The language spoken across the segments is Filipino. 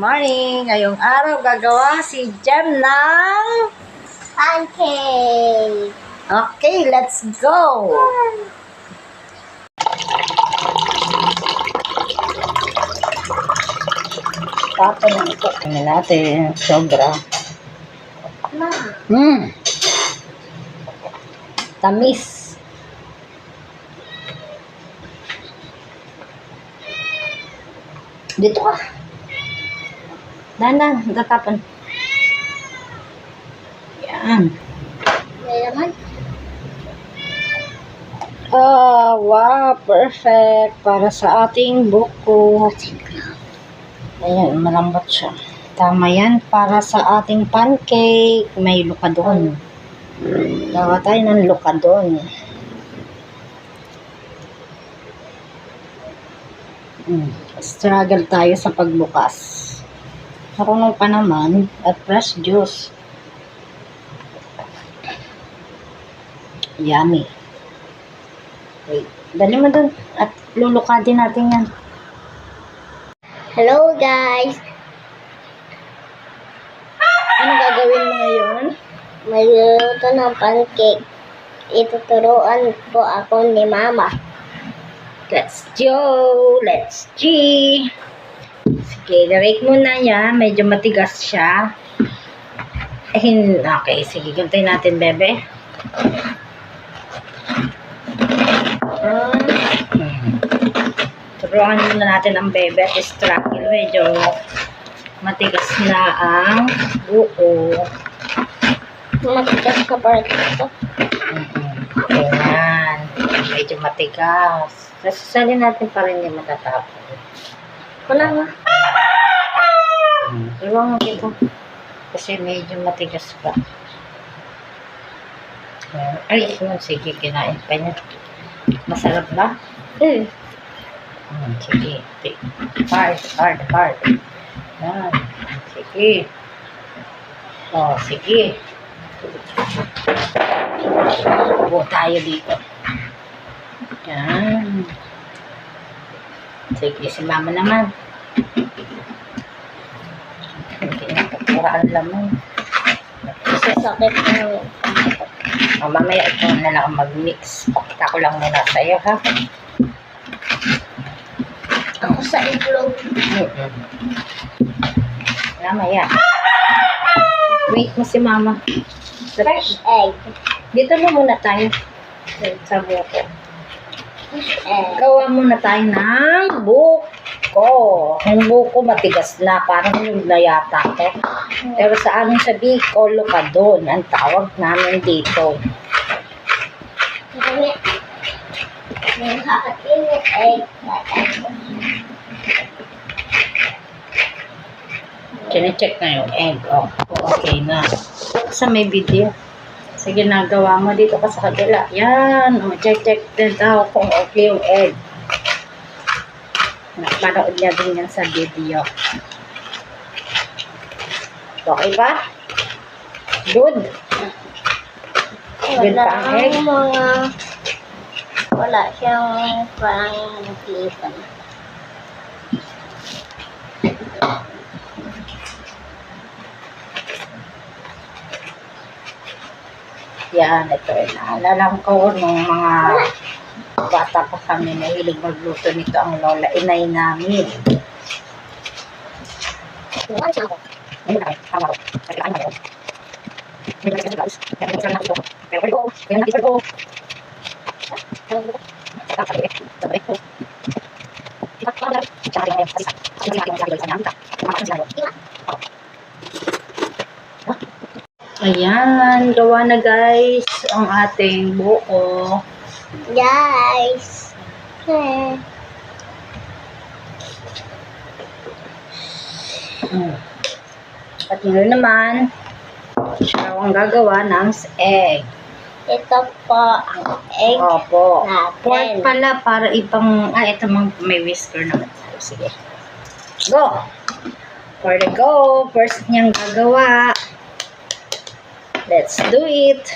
Morning! Ngayong araw gagawa si Jem ng... Pancake! Okay, let's go! Papa na ito. Ano natin? Sobra. Ma, Hmm. Tamis. Dito ka. Dahan-dahan, tatapan. Yan. may laman. Ah, wow, perfect. Para sa ating buko. Ayan, malambot siya. Tama yan para sa ating pancake. May lukadon. Gawa tayo ng lukadon. Hmm. Struggle tayo sa pagbukas. Marunong pa naman at fresh juice. Yummy. Wait, dali mo dun at lulukadin natin yan. Hello guys! Ano gagawin mo ngayon? Magluluto ng pancake. Ituturuan po ako ni Mama. Let's go! Let's G! Sige, direct mo na yan. Medyo matigas siya. Eh, hin- okay, sige, gantay natin, bebe. Hmm. Turuan muna natin ang bebe at struggle. Medyo matigas na ang buo. Matigas ka pa ito. Mhm. Ayan. Medyo matigas. Sasalin natin pa rin yung matatapon. Wala nga. Iwan mo dito. Kasi medyo matigas pa. Ayan. Ay, yun. Sige, kinain pa niya. Masarap ba? Mm. Hmm, sige. Hard, hard, hard. Yan. Sige. Oh, sige. Buo tayo dito. Yan. Sige, si mama naman. Hindi na kapura ang laman. Sasakit ng Oh, mamaya ito na lang ang mag-mix. Pakita ko lang muna sa iyo, ha? ako sa itlog. Mm-mm. Mamaya. Wait mo si mama. Fresh egg. Dito na muna tayo. Sa buko. Gawa muna tayo ng buko. Yung buko matigas na. Parang yung na yata to. Pero sa amin sa Bicol, Lucadon, ang tawag namin dito. Kine-check na yung egg. Oh, okay na. Sa may video. Sige, nagawa mo dito ka sa kabila. Yan. Oh, check-check din daw kung okay yung egg. Napanood niya din yan sa video. Okay ba? Good. Good Wala pa ang egg. mga... Wala siyang parang naglisan. Yan, ito. Naalala ko nung mga bata pa kami mahilig magluto nito ang lola inay namin. Ako. Ayan, gawa na guys ang ating buo. Guys. Eh. Mm. At yun naman, siya ang gagawa ng egg. Ito po ang egg Opo. Pork natin. pala para ipang, ah, ito mang may whisker naman. Sige. Go! For the go, first niyang gagawa. Let's do it.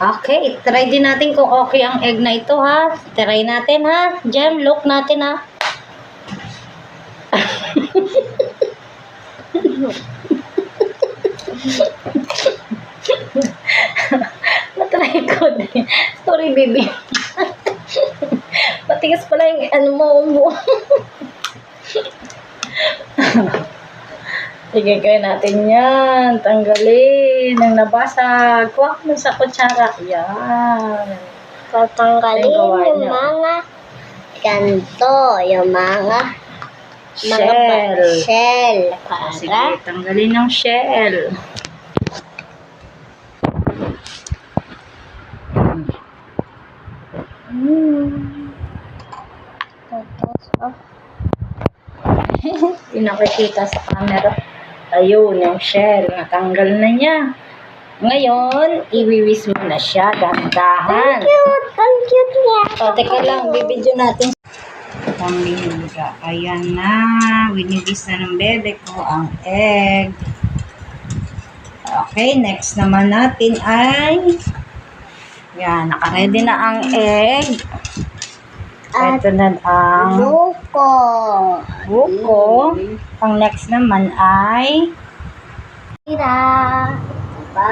Okay, try din natin kung okay ang egg na ito ha. Try natin ha. Jem, look natin ha. Natry ko din. Sorry, baby. Matigas pala yung ano mo. Sige, kaya natin yan. Tanggalin ang nabasag. Kuha mo sa kutsara. Yan. Tatanggalin yung niya. mga ganito, yung mga mga Shell. ba- shell. Sige, Para tanggalin ang shell. Hmm. Tapos, oh, Pinakikita sa camera. Ayun, yung shell. Natanggal na niya. Ngayon, iwiwis mo na siya. Dandahan. cute! Ang cute niya. O, teka lang. Bibidyo natin. Pamilya. Ayan na. Winibis na ng bebe ko ang egg. Okay, next naman natin ay yan, nakaready na ang egg. At Ito na ang buko. buko. Ang next naman ay Tira. Ba.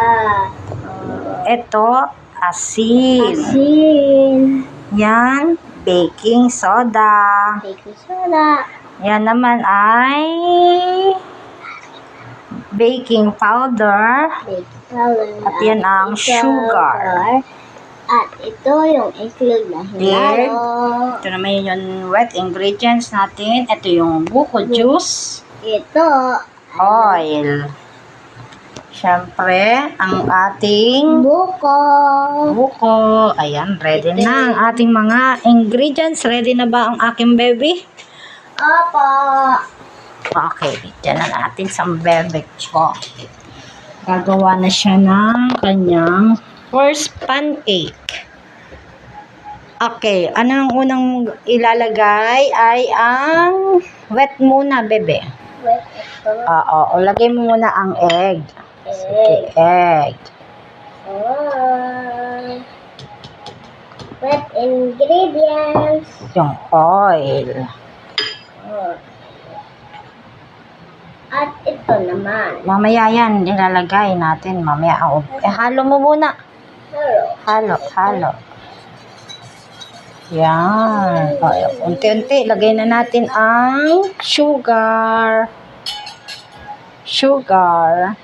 ito, asin. Asin. Yan, baking soda. Baking soda. Yan naman ay baking powder. Baking powder. At yan ang sugar. At ito yung iklog na hinalo. Ito naman yung wet ingredients natin. Ito yung buko juice. Ito, Oil. Siyempre, ang ating buko. buko. Ayan, ready na ang ating mga ingredients. Ready na ba ang aking baby? Opo. Okay, dyan na natin sa bebe ko. Gagawa na siya ng kanyang first pancake. Okay, ano ang unang ilalagay ay ang wet muna, bebe. Wait, ito. Oo, o, lagay mo muna ang egg. Egg. Egg. Oh. Wet ingredients. Yung oil. Oh. At ito naman. Mamaya yan, ilalagay natin. Mamaya, oh, eh, halo mo muna. Halo, halo. Yan. Unti-unti, lagay na natin ang sugar. Sugar.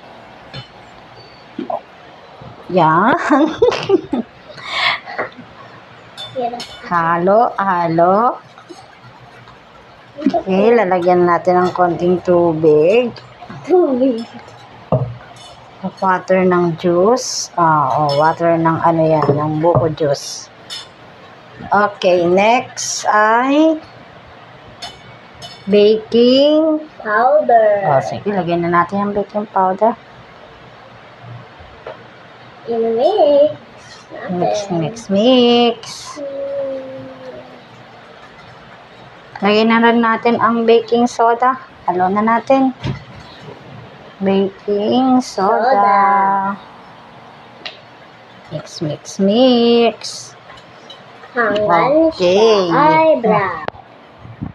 Yan. halo, halo. Okay, lalagyan natin ng konting tubig. Tubig. Water ng juice. Ah, oh, water ng ano yan, ng buko juice. Okay, next ay baking. Powder. Oh, sige, lagyan na natin yung baking powder. In-mix. Mix, mix, mix. Lagyan na natin ang baking soda. Halo na natin. Baking soda. Mix, mix, mix. Hanggang Okay. sa eyebrow.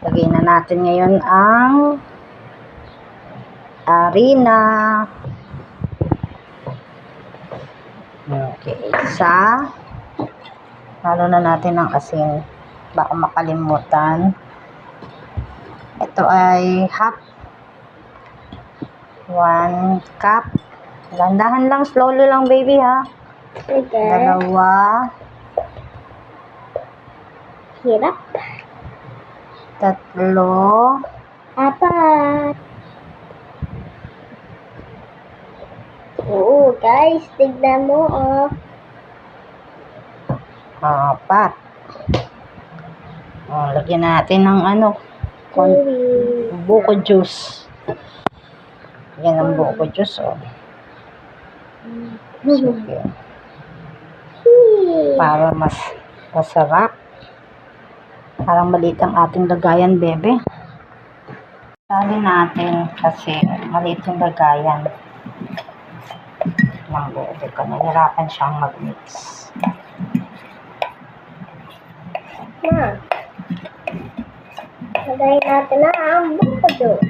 Lagay na natin ngayon ang harina. Okay. Isa. Lalo na natin ang asin. Baka makalimutan. Ito ay half. One cup. Landahan lang. Slowly lang, baby, ha? Sige. Dalawa. Hirap. Tatlo. Apat. Oo, guys. Tignan mo, oh. Apat. Oh, lagyan natin ng ano, Three. buko juice. Yan ang buko juice, oh. Sige. Para mas masarap. Parang maliit ang ating lagayan, bebe. Sali natin kasi maliit yung lagayan. ng bebe ko. Nahirapan siyang mag-mix. Ma. Lagay natin na ang buko doon.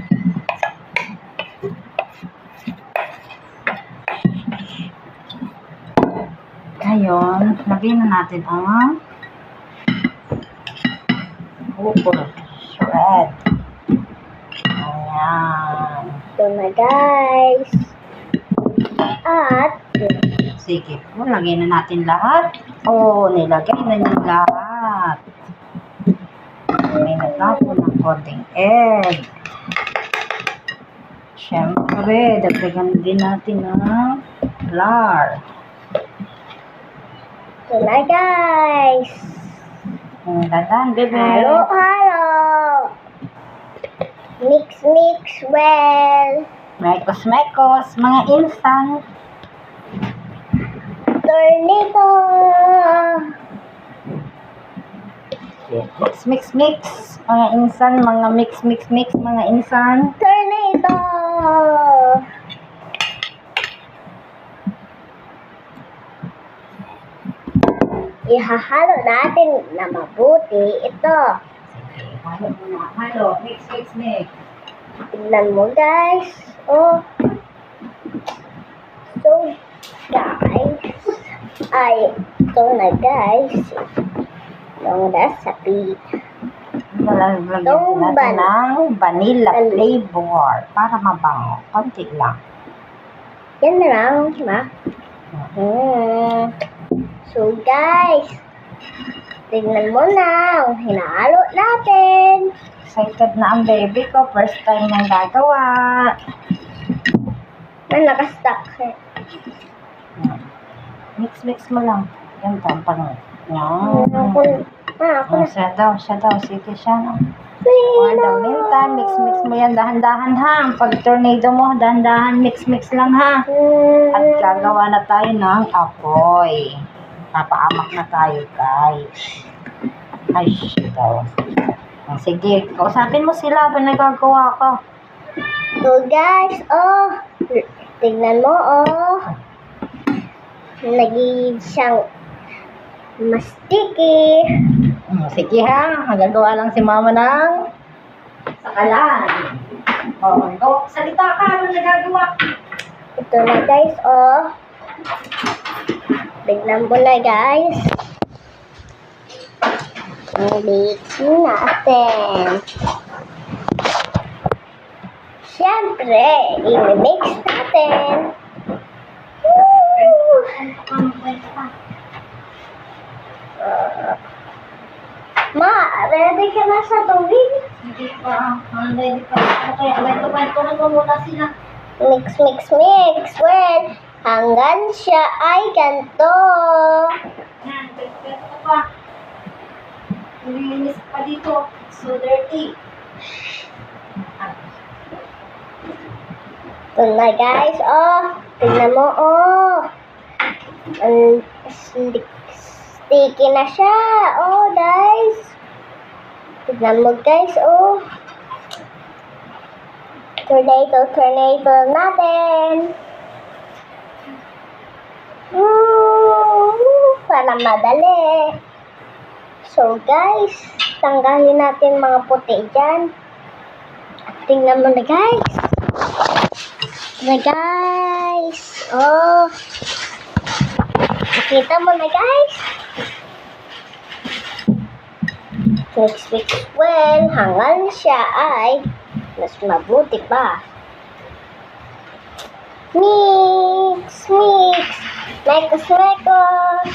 Ngayon, lagyan na natin ang buko. Shred. Ayan. Ito na guys. At Sige po, lagyan na natin lahat. Oo, oh, nilagay na niyo lahat. May natapon ng konting egg. Siyempre, dagdagan din natin ng flour. Na guys. Ang dadan, bebe. Halo, halo. Mix, mix well. Mekos, mekos, mga instant. Tornado. Mix, mix, mix. Mga instant, mga mix, mix, mix, mga instant. Tornado. Ihahalo natin na mabuti ito. Halo muna. Halo, mix, mix, mix. Tingnan mo guys. Oh. So, guys. Ay, ito na guys. Yung recipe. Lalagyan Itong natin ng vanilla flavor para mabango. Konti lang. Yan na lang, ma. Hmm. So, guys. Tingnan mo na. ang Hinalo natin. Excited na ang baby ko. First time niyang gagawa. May nakastuck. Mix, mix mo lang. Yan. Hmm. Yan. Ako, ah, ako Oh, na. siya daw, siya daw. Sige siya. No? For the meantime, mix, mix mo yan. Dahan-dahan ha. Pag tornado mo, dahan-dahan. Mix, mix lang ha. Hmm. At gagawa na tayo ng apoy. Papaamak na tayo, guys. Ay, shit. Ah, Sige, kausapin mo sila habang nagagawa ko. So guys, oh, tignan mo, oh. Naging siyang mas sticky. Hmm, Sige ha, magagawa lang si mama ng sakalan. Oh, go, salita ka habang nagagawa. Ito na guys, oh. Tignan mo na guys. Mix natin. Siyempre, i-mix natin. Woo! Ma, ready ka na sa tubig? Hindi pa, ang ready pa. Okay, kwento-kwento na muna sila. Mix, mix, mix. Well, hanggang siya ay ganito. Yan, ko pa. Nilinis pa dito. So dirty. Ito na guys, oh. Tingnan mo, oh. Stick, sticky na siya. Oh, guys. Tingnan mo guys, oh. Tornado, tornado natin. Woo! Para madali. So guys, tanggalin natin mga puti dyan. At tingnan mo na guys. Na guys. Oh. Nakita mo na guys. Mix mix well hanggang siya ay mas mabuti pa. Mix, mix, mekos, mekos,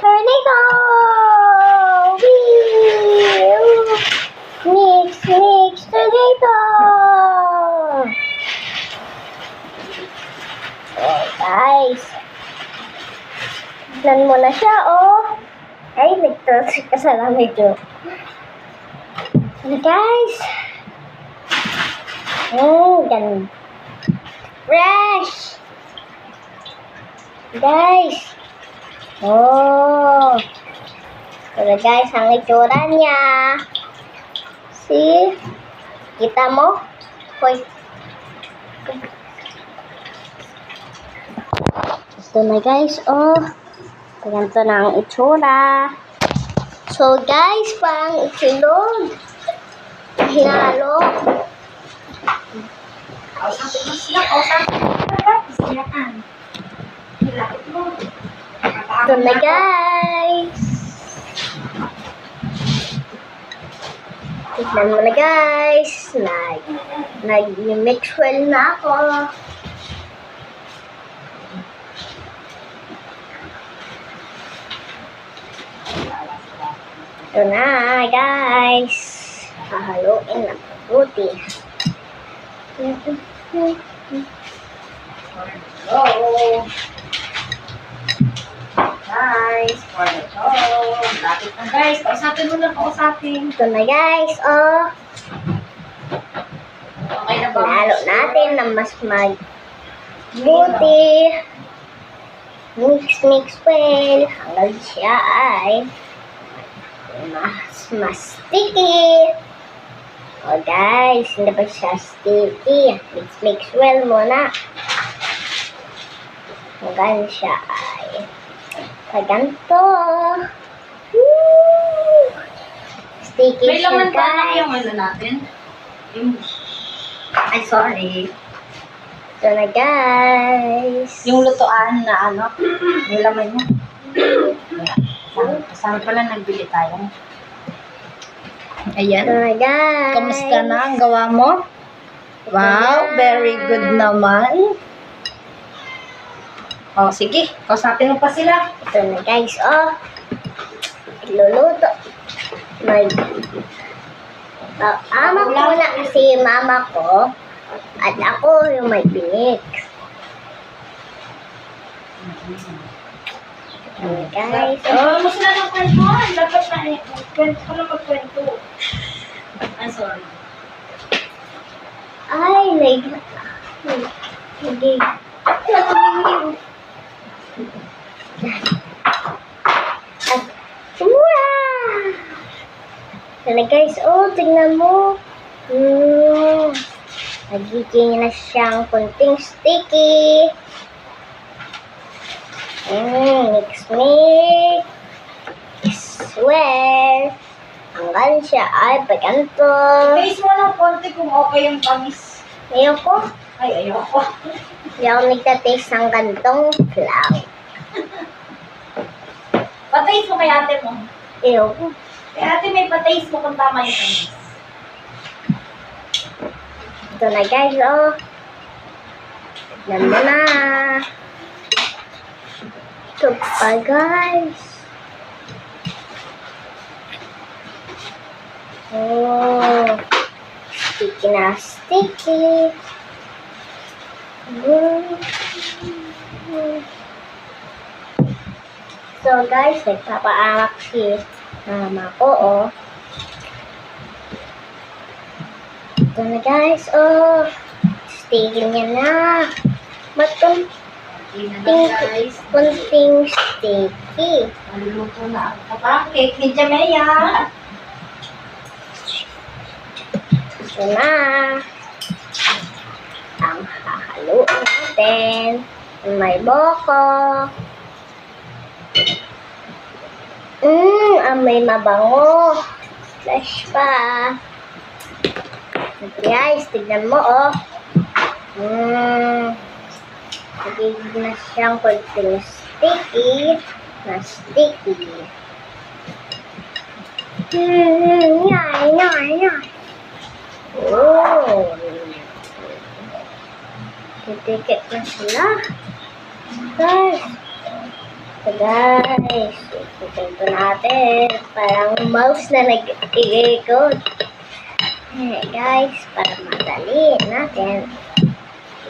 tornado! Wee! Mix, mix, tornado! Oh, guys. Tignan mo na siya, oh. Ay, nagtos ka sa lamig, oh. Guys? Mm, gan. Fresh! Guys! Oh! Ito guys, ang itsura niya. See? Kita mo? Hoy. Ito na guys, oh. Ganito na ang itsura. So guys, parang isilog. Hinalo. Kausapin mo sila, kausapin mo sila. Mo. Ito na guys. Tignan mo na guys. Nag, nag-mix well na ako. Ito na guys. Hahaluin na mabuti. Hello. Guys, for the show. Lapit na guys. Kausapin mo na, kausapin. Ito na guys, oh. Okay na ba? Lalo natin na mas mag buti. Mix, mix well. Hanggang siya ay mas, mas sticky. O guys, hindi ba siya sticky? Mix, mix well muna. Hanggang siya ay kaganto. Woo! Sticky May siya laman pa lang guys. yung ano natin. Yung... Ay, sorry. Ito na guys. Yung lutuan na ano, may laman niya. Kasama- Kasama pala nagbili tayo. Ayan. na guys. Kamusta na ang gawa mo? Wow, very good naman. Oh, sige. Kausapin mo pa sila. Ito na guys, oh. Iluluto. May... Uh, ama ko na kasi mama ko. At ako yung may binik. Ito na guys, oh. Mo sila ng kwentuhan. Dapat na eh. Kwento ko na magkwento. Ay, sorry. Ay, nag... Hindi. At, sumura! Ito na guys, oh, tingnan mo. Hmm. Nagiging na siyang kunting sticky. Hmm, mix mix. Swear. Hanggang siya ay pagkanto. Taste mo ng konti kung okay yung tamis. Ayoko. Ay, ayoko. Hindi ako nagtataste ng gantong flan. Pataste mo kay ate mo. Ayoko. Kay ate may pataste mo kung tama yung tamis. Ito na guys, oh. Mo na. Ito pa guys. Oh. Sticky na sticky. So guys, nagpapaamak si mama ko, oh. Ito na guys, oh. Sticky niya na. Matong Guys. kunting sticky. Maluluto na ang pancake ni Jamea. Ito na. Ang hahaluin natin. May boko. Mmm, amoy mabango. Fresh pa. Guys, tignan mo, oh. Mmm. Nagiging na siyang kunting sticky. Na sticky. Mmm, yay, yay, yay. Oh. Titikit na sila. Guys. So guys, ito natin. Parang mouse na nag-iikot. Eh, guys, para madali natin.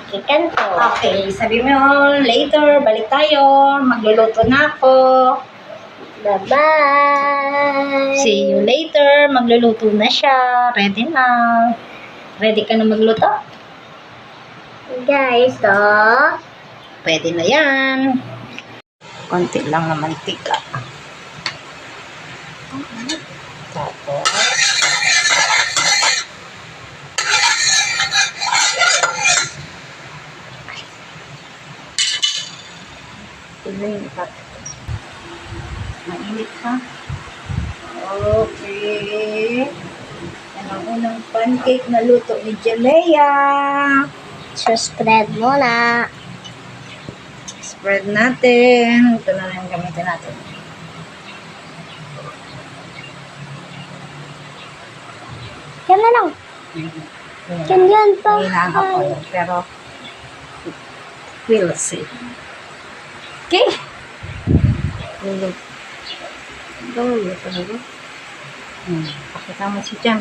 Ikikan to. Okay, sabi mo later, balik tayo. Magluluto na ako. Bye-bye. See you later. Magluluto na siya. Ready na. Ready ka na magluto? Guys, oh. Pwede na yan. Konti lang na mantika. Mainit pa. Mainit ha? Okay. Yan ang unang pancake na luto ni Jalea. So, spread muna. Spread natin. Ito na lang gamitin natin. Yan na lang. Yan yan pa. Pero we'll see. Okay. Tulog. Tulog talaga. Hmm. Pakita mo si Jam.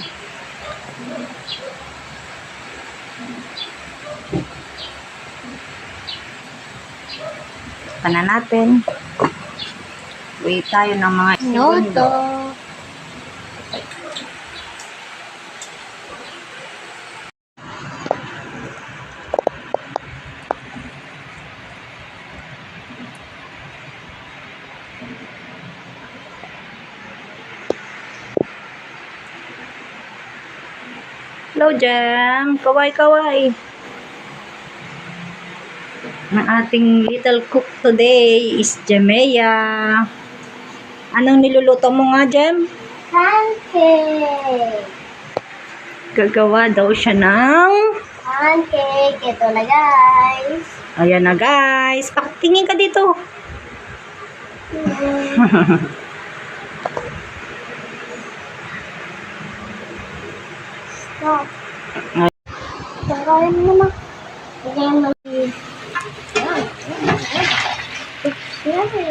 Pana natin. Wait tayo ng mga segundo. Hello, Jam. Kaway-kaway. Ang ating little cook today is Jamea. Anong niluluto mo nga, Jam? Pancake. Gagawa daw siya ng... Pancake. Ito na guys. Ayan na, guys. Pakitingin ka dito. Stop. Tanggalin mo naman. Lagyan mo. Yan.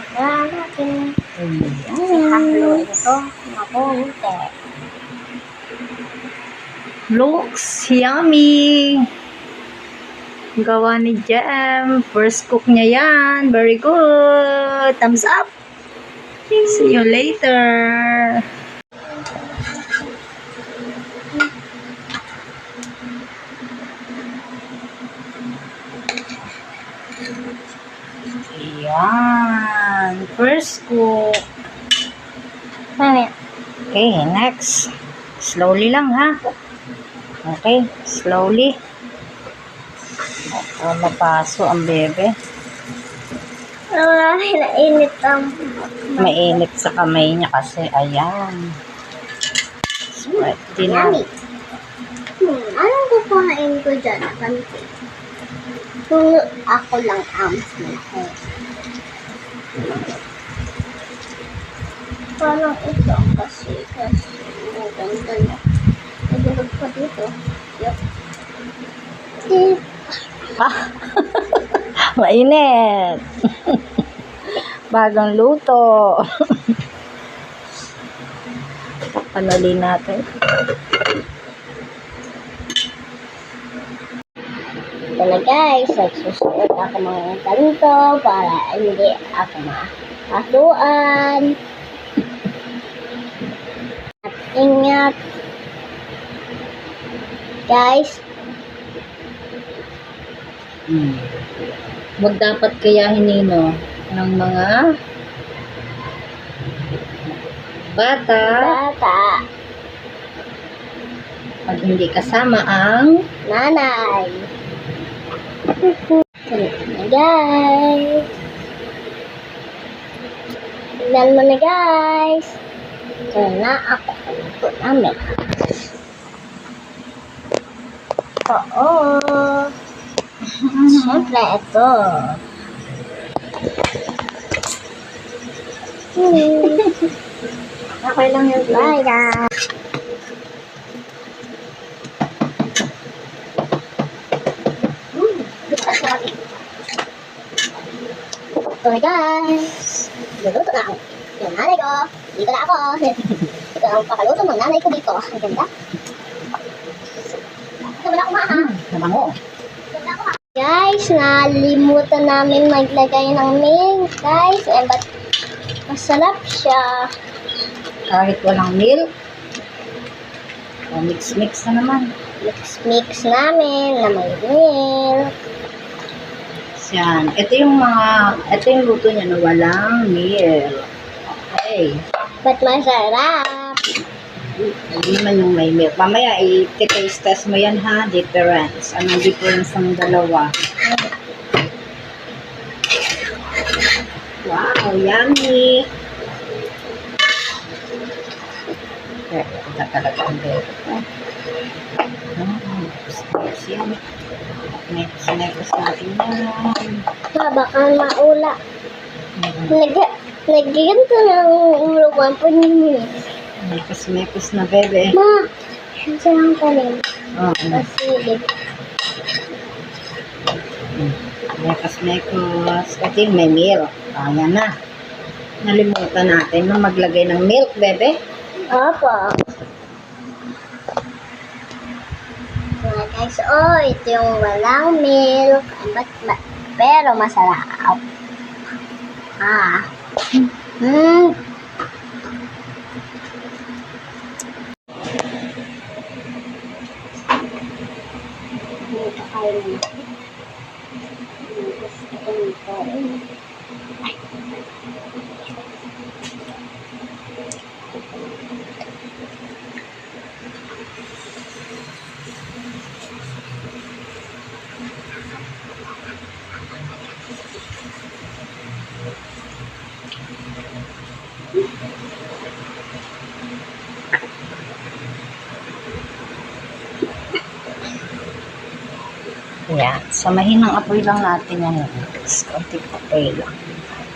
Lagyan natin. Halo ito. Hindi. Looks yummy. Gawa ni Jam. First cook niya yan. Very good. Thumbs up. See you later. Yan. First. Mamaya. Okay, next. Slowly lang ha. Okay, slowly. Baka mapaso ang bebe. Wala, nainit ang Mainit sa kamay niya kasi. Ayan. Spread din na. Yummy. Hmm, anong kukuhain ko dyan? Pancake. Kung ako lang arms malaki. Parang ito kasi, kasi, ang ganda niya. Nagulog pa dito. Yup. Eh, Mainit. Bagong luto. Panuli natin. Ito na guys, nagsusuot ako mga ganito para hindi ako makasuan. At ingat. Guys, Hmm. Huwag dapat kaya hinino ng mga bata bata, pag hindi kasama ang nanay. Guys. Tignan mo na guys. Ito na ako. Ito namin. Oo. Siyempre, ito. Hmm. Okay lang yun. Bye guys. Ito na guys. Luluto na ako. Yung nanay ko. Dito na ako. Ito ang pakaluto ng nanay ko dito. Ang ganda. Ito na kumaha. Nabango. Guys, nalimutan namin maglagay ng milk, guys. Eh, but masarap siya. Kahit walang milk. Mix-mix na naman. Mix-mix namin na may milk. Yan. Ito yung mga, ito yung luto niya na walang milk. Okay. But masarap. Hindi naman yung may milk. Mamaya, i-taste test mo yan ha, difference. Anong difference ng dalawa? Wow, yummy! Kaya, ito talaga ang gusto yan. Next, next natin yan. Baka maula. Nag, nagganto ng ulugan po ninyo. Mekos-mekos na bebe. Ma, siya lang talim. Oo. Pasilip. Mekos-mekos. Kasi may milk. Kaya na. Nalimutan natin na maglagay ng milk, bebe. Opo. Mga guys, oh, ito yung walang milk. But, but, pero masarap. Ah. Hmm. Dito. Yan. Sa mahinang apoy lang natin yan. Kunting apoy lang.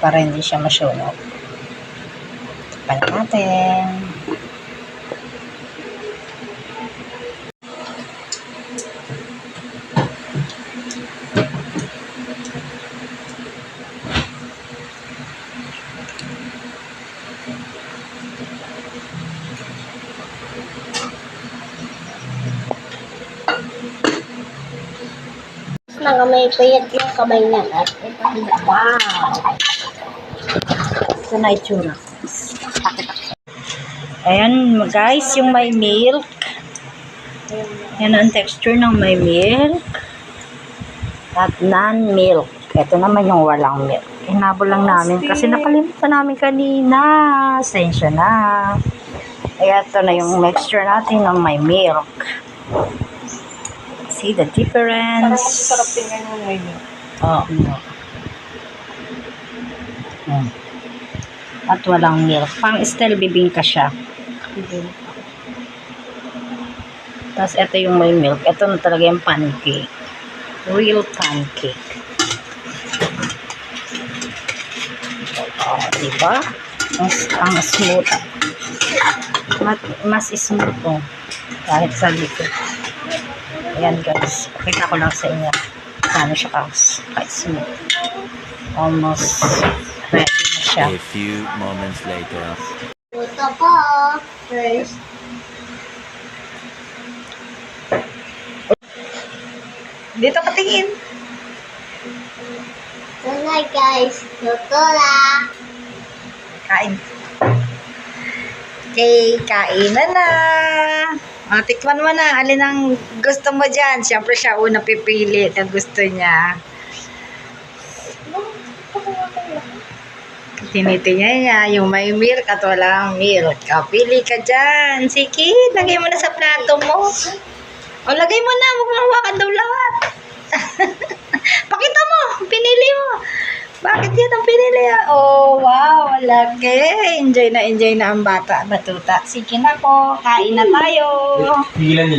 Para hindi siya masunog. Tapan natin. Nakamay payat yung kamay niya at hindi. Wow! Ito na itsura. Ayan guys, yung may milk. Yan ang texture ng may milk. At non-milk. Ito naman yung walang milk. Hinabol lang namin kasi nakalimutan namin kanina. Sensya na. Kaya ito na yung mixture natin ng may milk. See the difference? Sarap tingnan yung may milk. Oo. Hmm. At walang milk. Pang style bibingka siya. Tapos ito yung may milk. Ito na talaga yung pancake. Real pancake. Oh, diba? Ang, ang smooth. Mas, mas smooth to. Kahit sa likod. Ayan guys. Pakita ko lang sa inyo. Paano siya ka- ka-smooth. Almost ready na siya. A few moments later. Ito po. First. Dito ka tingin. Ito na guys. Luto na. Kain. Okay, kainan na. O, tikman mo na. Alin ang gusto mo dyan? Siyempre siya una pipili na gusto niya. Tinitingnan niya yung may milk at walang milk. O, pili ka dyan. Sige, lagay mo na sa plato mo. O, lagay mo na. Huwag mo hawakan daw lahat. Pakita mo. Pinili mo. Bakit yan ang pinili? Oh, wow. Laki. Enjoy na enjoy na ang bata. Batuta. Sige na po. Kain na tayo. Tigilan niyo.